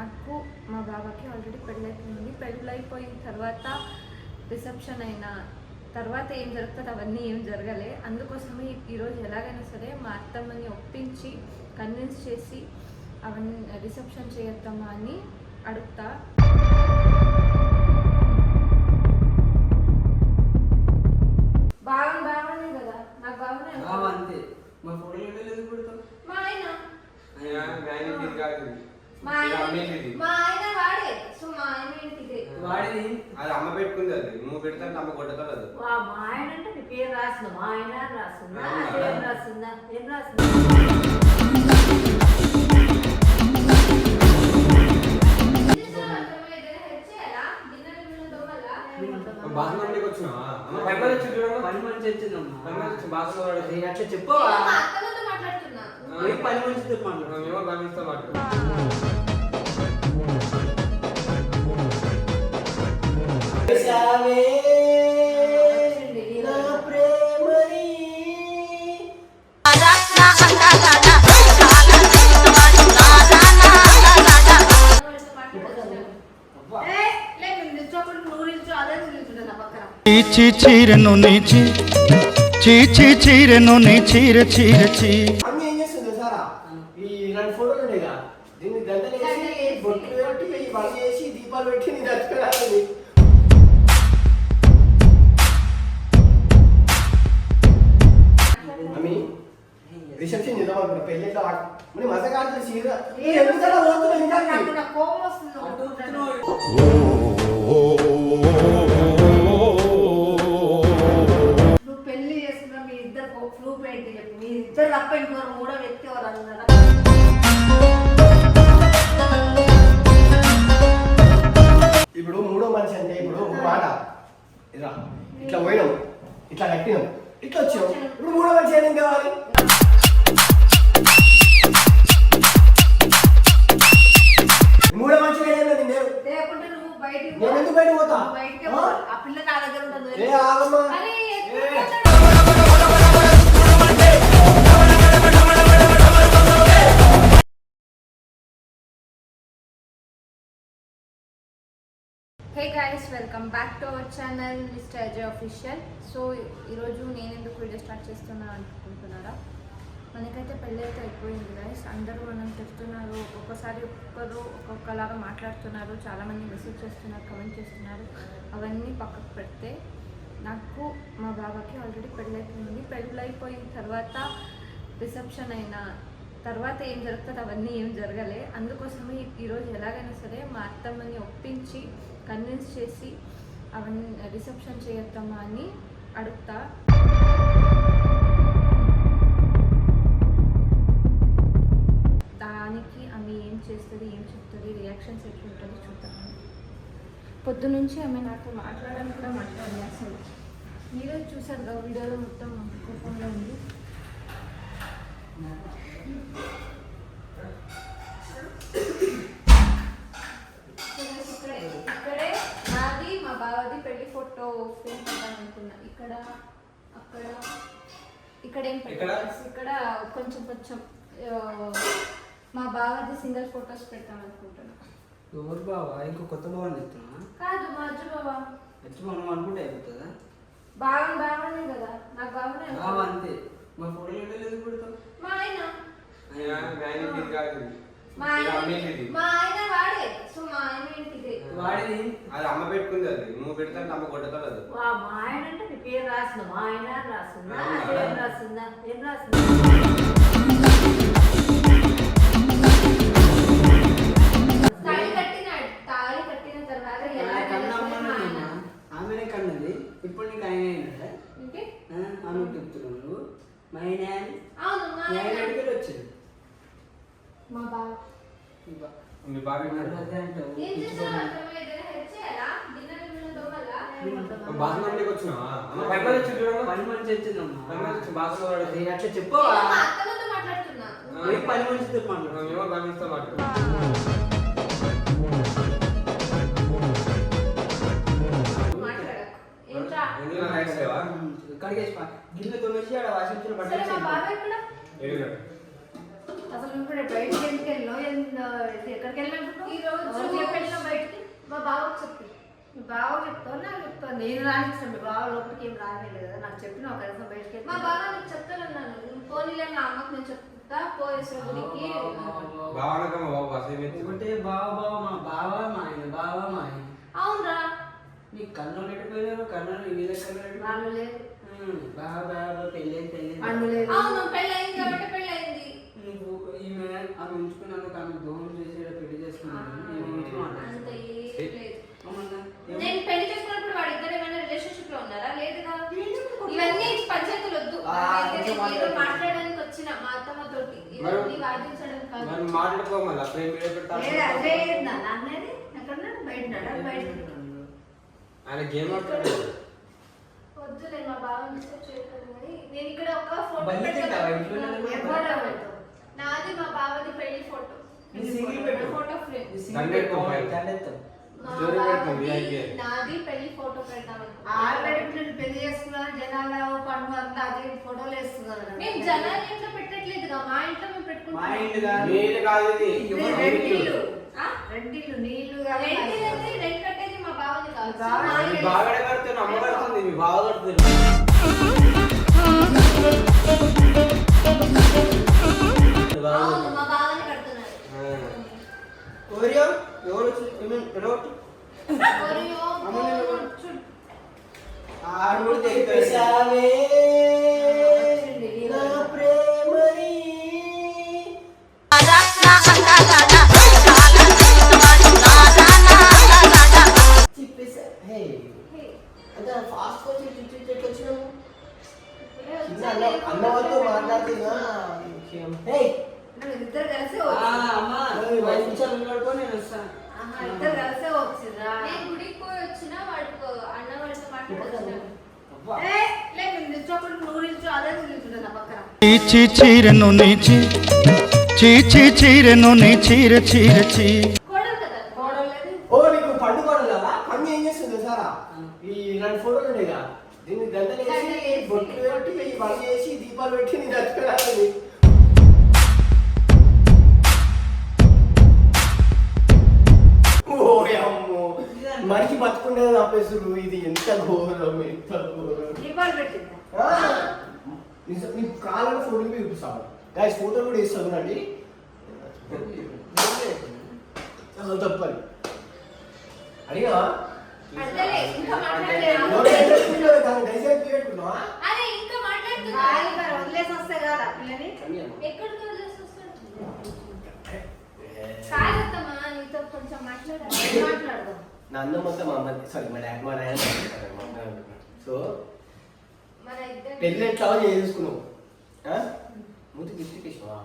నాకు మా బాబాకి ఆల్రెడీ పెళ్ళైపోయింది. పెళ్ళైపోయిన తర్వాత రిసెప్షన్ అయినా తర్వాత ఏం జరుగుతుంది అవన్నీ ఏం జరగలే. అందుకోసమే ఈ- ఈరోజు ఎలాగైనా సరే మా అత్తమ్మని ఒప్పించి కన్విన్స్ చేసి అవన్నీ రిసెప్షన్ చేయొద్దమ్మా అని అడుగుతా. బాగుంది బాగుంది కదా? నాకు అంతే. మా ఫోటోలు ఎందుకు పెడతాం మా ఆయన. ఆయన కాదు. మా ఇది ఆయన అమ్మేది ఇది. మా ఆయన వాడే. సో మా ఆయన ఇంటికి వాడిని అది అమ్మ పెట్టుకుంది అది. నువ్వు పెడితే అమ్మ కొట్టదు అది. వా, మా ఆయన అంటే నీ పేరు రాసిన మా ఆయన అవునా? ఏం రాస్తుందా ఏం వచ్చినావా? అమ్మ పై పని మనిషి వచ్చిందమ్మా పని మనిషి వచ్చి బాత్రూమ్ వాడు అది అట్లా చెప్పవా మాట్లాడుతున్నా పోయి పని మనిషితో మాట్లాడు. మేము గమనిస్తాం మాట నా ప్రేమని. అబ్బా. చీ చీరెను నీచి చీ చీ చీరెను నీ చీర చీర చీ. ఏ ఆగమ్మా. Hey guys welcome back to our channel mister Ajay official so ఈరోజు నేను ఎందుకు వీడియో స్టార్ట్ చేస్తున్నాను అనుకుంటున్నారా? మనకైతే పెళ్ళి అయితే అయిపోయింది గైస్ అందరూ మనం చెప్తున్నారు ఒక్కొక్కసారి ఒక్కొక్కరు ఒక్కొక్కలాగా మాట్లాడుతున్నారు చాలామంది మెసేజ్ చేస్తున్నారు కమెంట్ చేస్తున్నారు. అవన్నీ పక్కకు పెడితే నాకు మా బాబాకి ఆల్రెడీ పెళ్ళి అయిపోయింది పెళ్ళి అయిపోయిన తర్వాత రిసెప్షన్ అయినా తర్వాత ఏం జరుగుతుంది అవన్నీ ఏం జరగలే. అందుకోసమే ఈరోజు ఎలాగైనా సరే మా అత్తమ్మని ఒప్పించి కన్విన్స్ చేసి అవన్నీ రిసెప్షన్ చేయొద్దమ్మా అని అడుగుతా. పొద్దు నుంచి ఆమె నాతో మాట్లాడడం కూడా మాట్లాడలేదు. అసలు మీరే చూసారు కదా వీడియోలో మొత్తం కోపంలో ఉంది. ఇక్కడే నాది మా బావది పెళ్ళి ఫోటో ఫ్రేమ్ పెట్టాను అనుకున్నా ఇక్కడ అక్కడ ఇక్కడ ఏం పెట్టాలి ఇక్కడ? కొంచెం కొంచెం మా బావది సింగిల్ ఫొటోస్ పెట్టాను అనుకుంటున్నా ఎవరు బావా? ఇంకో కొత్త బావని చెప్తున్నా కాదు మా అజ్జు బావ. వచ్చి మనం అనుకుంటే అయిపోతుందా? బావని బావనే కదా. నాకు బావనే బావ. అంతే. మా ఫోటోలు ఎందుకు పెడతాం మా ఆయన. మా ఆయన వాడే. సో మా ఆయన వాడిని అది అమ్మ పెట్టుకుంది అది. నువ్వు పెడితే అమ్మ కొట్టదు అది. వా, మా ఆయన అంటే నీ పేరు రాసిన మా ఆయన అవునా? ఏం రాస్తుందా ఏం రాస్తుందా తాళి కట్టిన తాళి కట్టిన తర్వాత ఎలా ఆమెనే కన్నది. ఇప్పుడు నీకు ఆయన ఇంకే? ఆమె చెప్తున్నావు నువ్వు. మా ఆయన అవును వచ్చింది మా బావ. మీ అంటావు వచ్చినావా? పని వచ్చి చూడమ్మా పని వచ్చిందమ్మా. వచ్చి అట్లా చెప్పవా? నేను మాట్లాడుతున్నా. పని అసలు నువ్వు ఇప్పుడు బయటికి ఎందుకు వెళ్ళినావు ఎందు- ఎక్కడికి వెళ్ళినప్పుడు ఈ రోజు చెప్పు మీ బావ చెప్తావు నాకు చెప్తావు నేను రానిస్తాను మీ బావ లోపలికి ఏం రానిలేదు కదా నాకు చెప్పిన ఒక కనీసం బయటకి మా బావ నీకు ఫోన్ పోనీలే మా అమ్మకి నేను చెప్తాను. చెప్తా పోయేసిన గుడికి భావనకమ్మ బాబు అసలు ఒకటే బావ. బావ మా బావ మా ఆయన బావ మా ఆయన. అవునరా. నీ కన్ను నెట్టిపోయినారు కన్ను వీళ్ళ కన్ను వాళ్ళు లేదు బావ బావ పెళ్ళి పెళ్ళి అన్ను లేదు అవును ఆయన గేమ్ ఆడుతున్నాడు నేను మా డిస్టర్బ్ నేను ఇక్కడ ఒక ఫోటో? నాది మా బావది పెళ్ళి ఫోటో. Photo frame. నాది పెళ్ళి ఫోటో పెడతాం ఆల్రెడీ నేను పెళ్ళి చేసుకున్నాను జనాలు పండు అంతా అదే ఫోటోలు వేస్తున్నారు. మేము జనాల ఇంట్లో పెట్టట్లేదుగా మా ఇంట్లో మా ఇంటి కాదు. నీళ్ళు కాదు ఇది రెండిల్లు? రెండిల్లు నీళ్ళు కాదు రెంట్ ఏంది? రెంట్ కట్టేది మా బావది కాదు బావ మా మీ ఇల్లు. బాగాడే కడుతున్నా అమ్మ కడుతుంది మీ బావ కడుతుంది అవును మా బావని కడుతున్నారు ఓరియో ఎవరు వచ్చి ఏమేం రోట్ ఒరియో, అమ్మని గోరు, ఎవరు? చుట్టూ. ఆడు కూడా అన్న అన్నవాళ్ళతో మాట్లాడుతున్నా. ఇద్దరు కలిసే ఇద్దరు కలిసే వచ్చిరా నేను గుడికి పోయి వచ్చిన వాడికి అన్న వాళ్ళతో నా చీచి చీరెను నీ చీర చీర చీ. నీ కాళ్ళని ఫోటోలు చూపిస్తాను గాయస్ ఫోటోలు కూడా వేసి చదువునండి తప్పని అడిగా అంతలే ఇంకా మాట్లాడలేదు. అరే ఇంకా మాట్లాడుతున్నా ఖాళీ మరి వదిలేసి వస్తే కదా పిల్లని? ఎక్కడికి వదిలేసి వస్తాడు? కాదత్తమ్మా నీతో కొంచెం మాట్లాడాలి. మాట్లాడదాం నా అన్నం మొత్తం మా అమ్మ సారీ మా డాడీ మా నాయన సో పెళ్ళి ఎట్లా చేసుకున్నావు? ఆ? ముందు గిఫ్ట్ ఇచ్చినావా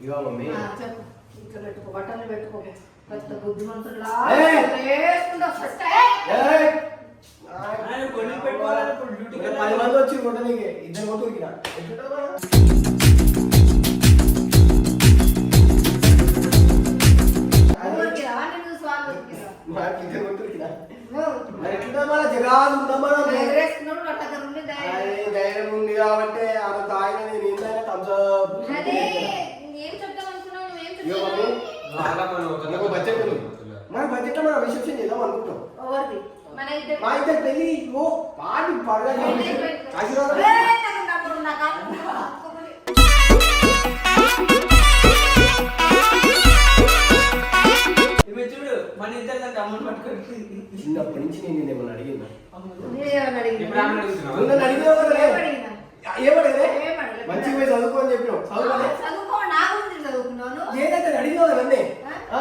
ఇవా మమ్మీ. ఆ, చెప్పు. ఇట్లా పెట్టుకో బట్టలు పెట్టుకో. పెద్ద ఏయ్! ఆయన కొన్ని పెట్టుకోవాలి, ఇప్పుడు ఉండి ధైర్యం. ఉంది కాబట్టి ఆమె తాగిన నేను ఏంటైనా బాగా మనం బడ్జెట్లో మనం రిసెప్షన్ చేద్దాం అనుకుంటాం మా ఇద్దరు పెళ్ళి ఓ పాటి పడగా చిన్నప్పటి నుంచి నేను నిన్ను ఏమన్నా అడిగిందా? అడిగినా? నువ్వు? ఏమడగలే. మంచిగా పోయి చదువుకో అని చెప్పినావు. చదువుకోలే ఏదైతే అడిగినావు కదా నన్నే. ఆ? ఆ?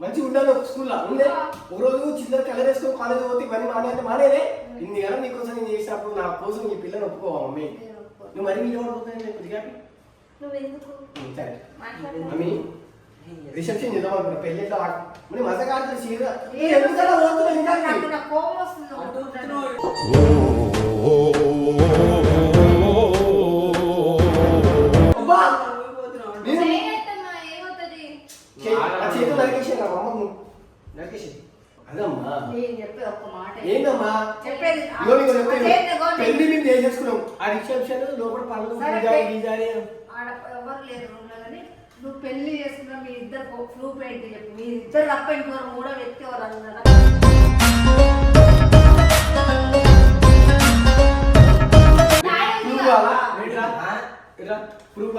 మంచిగా ఉండాలి ఒక స్కూల్లో ఉండే. ఒక రోజు చిల్లర కలర్ వేసుకొని కాలేజ్ పోతే ఇవన్నీ మానే అంటే మానేదే ఇన్ని కదా నీకోసం నేను చేసినప్పుడు నా కోసం ఈ పిల్లని ఒప్పుకోవా మమ్మీ? నేను. నువ్వు మరి మీరు ఎవరు కొద్దిగా నువ్వెందుకు? సరే. మమ్మీ రిసెప్షన్ చేద్దాం అనుకున్నా? పెళ్ళి ఎట్లా మరి మజా కాడుతుంది సీరియా ఎందుకలా పోతున్నావు ఇంకా నాకు నా కోపం వస్తుంది అటు ఒక్కొక్కసారి. వస్తున్నావు. అబ్బా! పోతున్నావు. నేను చేయత్తమ్మా ఏమవుతుంది? చే- ఆ చేతులు నరికేసాను నా అమ్మ నువ్వు నరికేసి అదమ్మా. పెళ్ళి మేము చేసేసుకున్నాం చేసుకున్నాం ఆ రిసెప్షన్ లోపల పనులు ఎవరు లేరు రూమ్లో కానీ? నువ్వు పెళ్ళి చేసుకున్న మీ ఇద్దరు ప్రూఫ్ ఏంటి చెప్పు. మీ ఇద్దరు తప్ప ఇంకోరు మూడో వ్యక్తి ఎవరు అన్నారు? ప్రూఫ్? ప్రూఫ్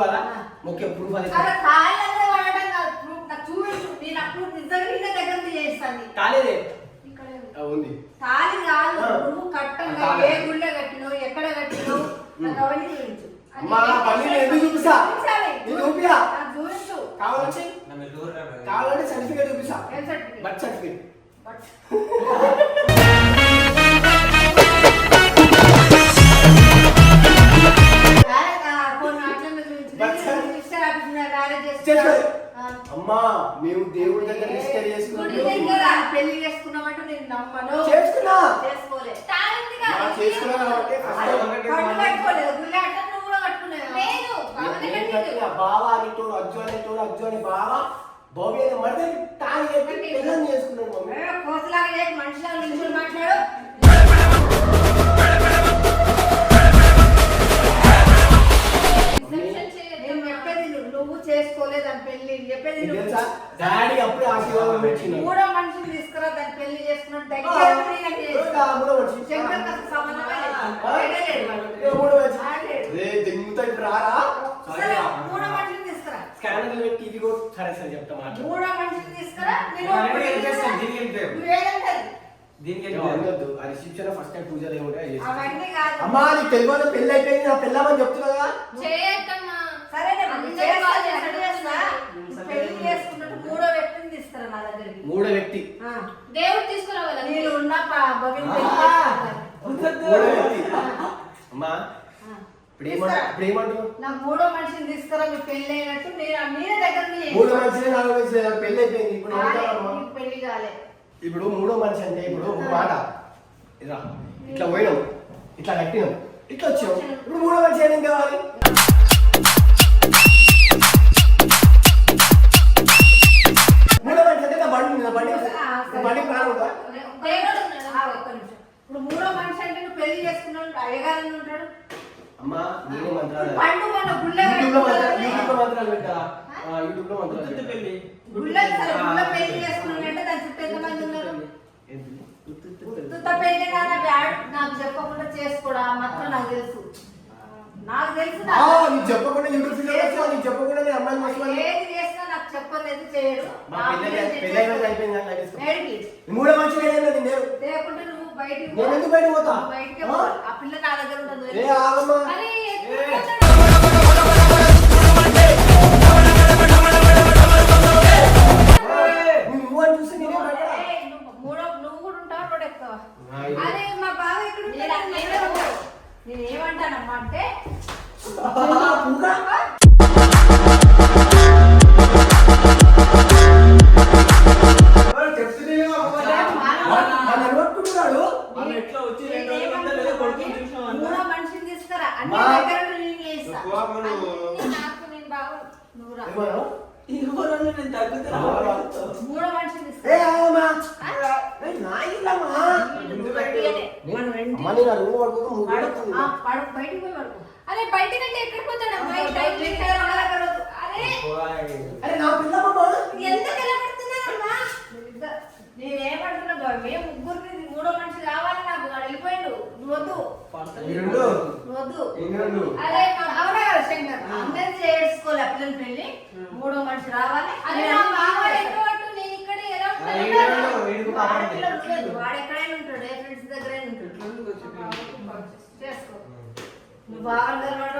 ముఖ్యం ప్రూఫ్ అది. కాలేదే ఉంది. తాళి కాదు. ఆ. నువ్వు కట్టంగా తాళి. ఏ గుళ్ళో కట్టినావు ఎక్కడ కట్టినావు నాకు అవన్నీ చూపించు. చూపిస్తా. చూపియా కావాలంటే కావాలంటే సర్టిఫికేట్ చూపిస్తా? Birth certificate. అమ్మా మేము దేవుడి దగ్గర రిజిస్టర్ చేసుకున్నాం. పెళ్ళి చేసుకున్నామంటే నేను నమ్మను. చేసుకున్నా. చేసుకోలే. మా చేసుకున్నా కాబట్టి నువ్వు కూడా బావ అనే అనే మరిదే చేసుకున్నాడు మమ్మీ. కోసలాగా లేక మనిషిలాగా నిల్చుని మాట్లాడు. చేసుకోలేదు దాని పెళ్ళి చెప్పేది డాడీ అప్పుడే ఆశీర్వాదం పెట్టినాడు మూడో మనిషిని తీసుకురా దాన్ని పెళ్ళి చేసుకున్నాడు దగ్గర ఉండి నాకు చేస్తా. మూడో మనిషి శంకర్కి అసలు సంబంధమే లేదు. ఆ? వెళ్ళలేడు వాడు. ఏ మూడో మనిషి ఆడలేడు. రే దింగుతా ఇప్పుడు రారా సరే, మూడో మనిషిని తీసుకురా స్కానర్లు పెట్టి ఇది సరే చెప్తా మాట మూడో మనిషిని తీసుకురా నేను ఒకటి. దీనికి? నువ్వేదంటే అది. దీనికి రిసెప్షన్ ఫస్ట్ టైం పూజలు ఏముంటే అవి చేస్తాం. అవన్నీ కాదు అమ్మా నీకు తెలియదు పెళ్ళి అయిపోయింది నా పెళ్ళమని చెప్తున్నా కదా చేయకమ్మా సరే నేను అందరూ చేస్తా, బాగా నేను చేస్తారు. చేస్తా. పెళ్ళి చేసుకున్నట్టు మూడో వ్యక్తిని తీసుకురా నా దగ్గరికి మూడో వ్యక్తి ఆ. దేవుడు తీసుకురావాలి నేను ఉన్న పెళ్ళి. మూడో వ్యక్తి అమ్మా. ఇప్పుడు ఇప్పుడు ఏమంటావు నా మూడో మనిషిని తీసుకురా మీ పెళ్ళి అయినట్టు నేను మీరే దగ్గర నుంచి మూడో. మనిషి నాలుగో మనిషి పెళ్ళి అయిపోయింది. ఇప్పుడు పెళ్ళి కాలే ఇప్పుడు మూడో మనిషి అంటే ఇప్పుడు ఒక మాట. ఇదా ఇట్లా పోయినాం ఇట్లా కట్టినాం ఇట్లా వచ్చాం ఇప్పుడు మూడో మనిషి ఏం కావాలి? మూడో మనిషి అంటే నా బండి నా బండి నా బండి ప్రాణం ఉందా దేవుడు ఉన్నాడు. ఆ, ఒక్క నిమిషం. ఇప్పుడు మూడో మనిషి అంటే నువ్వు పెళ్ళి చేసుకున్నావు అయ్యగారు ఉంటాడు. అమ్మా నేనే మంత్రాలు పండు మన గుళ్ళ యూట్యూబ్లో మంత్రాలు యూట్యూబ్లో మంత్రాలు పెట్టారా ఆ, యూట్యూబ్లో మంత్రాలు పెట్టా. పెళ్ళి గుళ్ళ సరే గుళ్ళ పెళ్ళి చేసుకున్నాడంటే దాని చుట్టూ ఎంతమంది ఉన్నారు? ఏంటి? ఉత్తుత పెళ్ళి కాదా బ్యాడ్ నాకు చెప్పకుండా చేసుకోడా మాత్రం నాకు తెలుసు. నాకు తెలుసు ఆ, నాకు. చెప్పకుండా యూట్యూబ్ వీడియో వచ్చా నీకు చెప్పకుండా నేను అమ్మాయిని మర్చిపోయి ఏది చేసినా నాకు చెప్పలేదు చేయడు? మూడో నేను లేకుంటే నువ్వు బయటికి పో. నేను ఎందుకు బయటకు పోతా? బయటికి ఆ? పిల్ల నా దగ్గర ఉంటుంది అరే ఏమంటున్నానంటే, మూడో మనిషిని తీసుకురా. అన్ని మా- దగ్గర ఉండి నేను చేస్తా. అన్నీ నాకు నేను బావ నువ్వు రా. ఏమన్నావు? మూడో మనిషిని ఏ తీసుకురా ఆగమ్మా. ఏ, నా ఇల్లమ్మా. నువ్వు బయటికి నేను- అమ్మ, నేను ఆ రూమ్ పడుకోక మూడు రోజులు అవుతుంది. ఆ, పడు బయటికి పోయి పడుకో. అరే ఎక్కడికి టైం బయటికి లేట్ పోయి అయ్యారు. పడుకో. అరే! అరే నా పిల్లమ్మా ఎందుకు ఎలా పడుతున్నారమ్మా మీరిద్దరు- నేనేమంటున్నా బాబు, మేము ముగ్గురికి మూడో మనిషి కావాలి నాకు వాడు వెళ్ళిపోయిండు నువ్వు వద్దు. ఈ రెండు నువ్వు వద్దు. ఈ రెండు అరే మా- అవునా కదా శంకర్? అందరి చేసుకోవాలి పిల్లల పెళ్ళి మూడో మనిషి రావాలి. నా నేను ఇక్కడ ఎలా ఉంటాను? వాడి ఎక్కడైనా ఉంటాడు. ఏ ఫ్రెండ్స్ ఉంటాడు. చేసుకో. నువ్వు బాగా అందరు వాడు